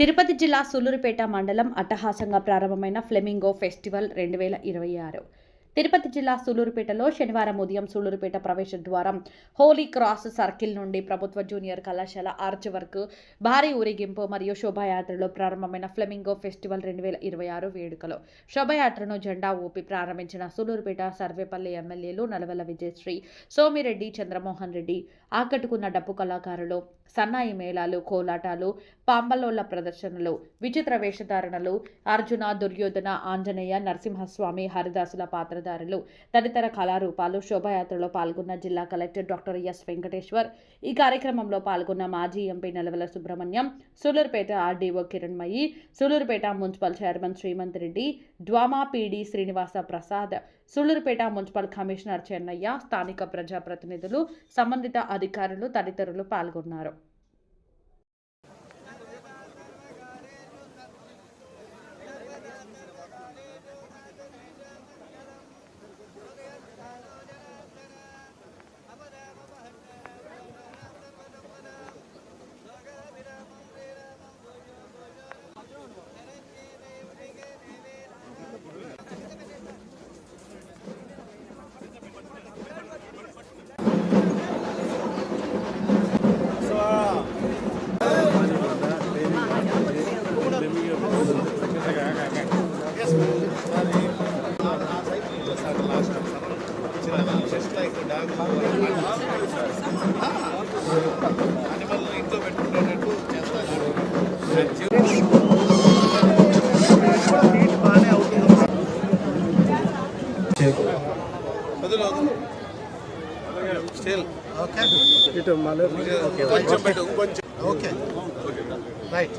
తిరుపతి జిల్లా సూలూరుపేట మండలం అట్టహాసంగా ప్రారంభమైన ఫ్లెమింగో ఫెస్టివల్ రెండు వేల ఇరవై ఆరు. తిరుపతి జిల్లా సూలూరుపేటలో శనివారం ఉదయం సూలూరుపేట ప్రవేశ ద్వారం హోలీ క్రాస్ సర్కిల్ నుండి ప్రభుత్వ జూనియర్ కళాశాల ఆర్చ్ వర్క్ భారీ ఊరేగింపు మరియు శోభాయాత్రలో ప్రారంభమైన ఫ్లెమింగో ఫెస్టివల్ రెండు వేల ఇరవై ఆరు వేడుకలో. శోభాయాత్రను జెండా ఊపి ప్రారంభించిన సూలూరుపేట సర్వేపల్లి ఎమ్మెల్యేలు నలవల విజయశ్రీ సోమిరెడ్డి చంద్రమోహన్ రెడ్డి ఆకట్టుకున్న డప్పు కళాకారులు సన్నాయి మేళాలు కోలాటాలు పాంబలోళ్ళ ప్రదర్శనలు విచిత్ర వేషధారణలు అర్జున దుర్యోధన ఆంజనేయ నరసింహస్వామి హరిదాసుల పాత్రధారులు తదితర కళారూపాలు శోభాయాత్రలో పాల్గొన్న జిల్లా కలెక్టర్ డాక్టర్ ఎస్ వెంకటేశ్వర్. ఈ కార్యక్రమంలో పాల్గొన్న మాజీ MP Nelavela Subrahmanyam Sullurpeta RDO Kiranmayi Sullurpeta municipal chairman Srimanth Reddy DWAMA PD Srinivasa Prasad Sullurpeta municipal commissioner Chennaiah స్థానిక ప్రజాప్రతినిధులు సంబంధిత అధికారులు తదితరులు పాల్గొన్నారు. ఇంట్లో పెట్టుకునేటట్టు చేస్తారు వదిలు వదిలు స్టిల్ ఓకే ఇటు మళ్ళీ కొంచెం పెట్టు కొంచెం okay right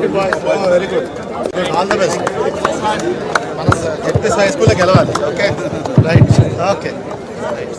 very good all the best మనం జగదీష్ హై స్కూల్లోకి వెళ్ళాలి ఓకే రైట్ ఓకే రైట్